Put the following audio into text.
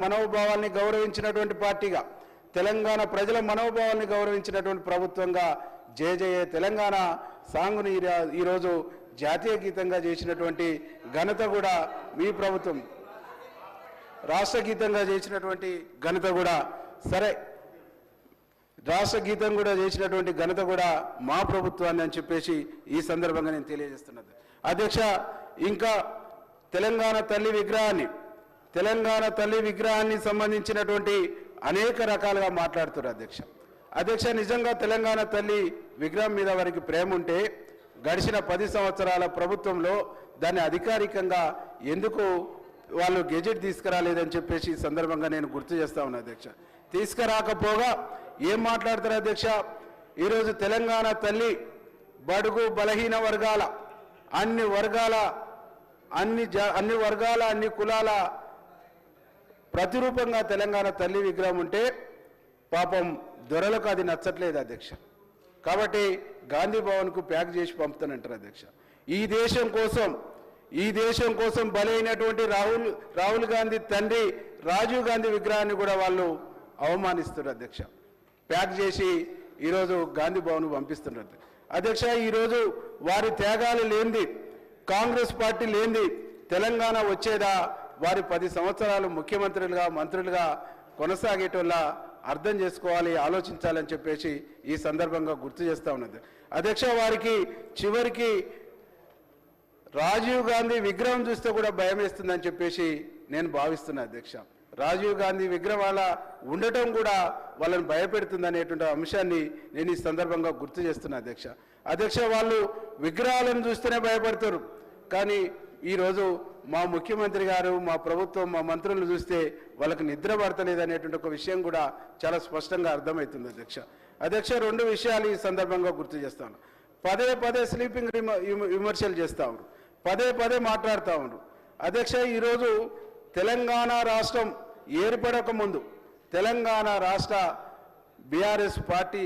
మనోభావాల్ని గౌరవించినటువంటి పార్టీగా తెలంగాణ ప్రజల మనోభావాల్ని గౌరవించినటువంటి ప్రభుత్వంగా జేజయే తెలంగాణ సాంగ్ను ఈరా- ఈరోజు జాతీయ గీతంగా చేసినటువంటి ఘనత కూడా మీ ప్రభుత్వం. రాష్ట్ర గీతంగా చేసినటువంటి ఘనత కూడా సరే. రాష్ట్ర గీతం కూడా చేసినటువంటి ఘనత కూడా మా ప్రభుత్వాన్ని అని చెప్పేసి ఈ సందర్భంగా నేను తెలియజేస్తున్నది. అధ్యక్ష ఇంకా తెలంగాణ తల్లి విగ్రహాన్ని తెలంగాణ తల్లి విగ్రహాన్ని సంబంధించినటువంటి అనేక రకాలుగా మాట్లాడుతున్నారు అధ్యక్ష. అధ్యక్ష నిజంగా తెలంగాణ తల్లి విగ్రహం మీద వారికి ప్రేమ ఉంటే గడిచిన పది సంవత్సరాల ప్రభుత్వంలో దాన్ని అధికారికంగా ఎందుకు వాళ్ళు గెజెట్ తీసుకురాలేదని చెప్పేసి ఈ సందర్భంగా నేను గుర్తు చేస్తా ఉన్నా అధ్యక్ష. తీసుకురాకపోగా ఏం మాట్లాడతారు అధ్యక్ష? ఈరోజు తెలంగాణ తల్లి బడుగు బలహీన వర్గాల అన్ని వర్గాల అన్ని జా అన్ని వర్గాల అన్ని కులాల ప్రతిరూపంగా తెలంగాణ తల్లి విగ్రహం ఉంటే పాపం దొరలకు అది నచ్చట్లేదు అధ్యక్ష. కాబట్టి గాంధీ భవన్కు ప్యాక్ చేసి పంపుతానంటారు అధ్యక్ష. ఈ దేశం కోసం ఈ దేశం కోసం బలైనటువంటి రాహుల్ రాహుల్ గాంధీ తండ్రి రాజీవ్ గాంధీ విగ్రహాన్ని కూడా వాళ్ళు అవమానిస్తున్నారు అధ్యక్ష. ప్యాక్ చేసి ఈరోజు గాంధీ భవన్ పంపిస్తున్నారు అధ్యక్ష ఈరోజు వారి త్యాగాలు లేనిది కాంగ్రెస్ పార్టీ లేనిది తెలంగాణ వచ్చేదా? వారి పది సంవత్సరాలు ముఖ్యమంత్రులుగా మంత్రులుగా కొనసాగేటోళ్ళ అర్థం చేసుకోవాలి ఆలోచించాలని చెప్పేసి ఈ సందర్భంగా గుర్తు చేస్తా ఉన్నది. అధ్యక్ష వారికి చివరికి రాజీవ్ గాంధీ విగ్రహం చూస్తే కూడా భయం వేస్తుందని చెప్పేసి నేను భావిస్తున్నా అధ్యక్ష. రాజీవ్ గాంధీ విగ్రహం అలా ఉండటం కూడా వాళ్ళని భయపెడుతుంది అనేటువంటి అంశాన్ని నేను ఈ సందర్భంగా గుర్తు చేస్తున్నా అధ్యక్ష. అధ్యక్ష వాళ్ళు విగ్రహాలను చూస్తేనే భయపడతారు. కానీ ఈరోజు మా ముఖ్యమంత్రి గారు మా ప్రభుత్వం మా మంత్రులను చూస్తే వాళ్ళకి నిద్ర పడతలేదు అనేటువంటి ఒక విషయం కూడా చాలా స్పష్టంగా అర్థమవుతుంది అధ్యక్ష. అధ్యక్ష రెండు విషయాలు ఈ సందర్భంగా గుర్తు చేస్తాను. పదే పదే స్లీపింగ్ విమర్శలు చేస్తా ఉన్నారు. పదే పదే మాట్లాడుతూ ఉన్నారు. అధ్యక్ష ఈరోజు తెలంగాణ రాష్ట్రం ఏర్పడక ముందు తెలంగాణ రాష్ట్ర బీఆర్ఎస్ పార్టీ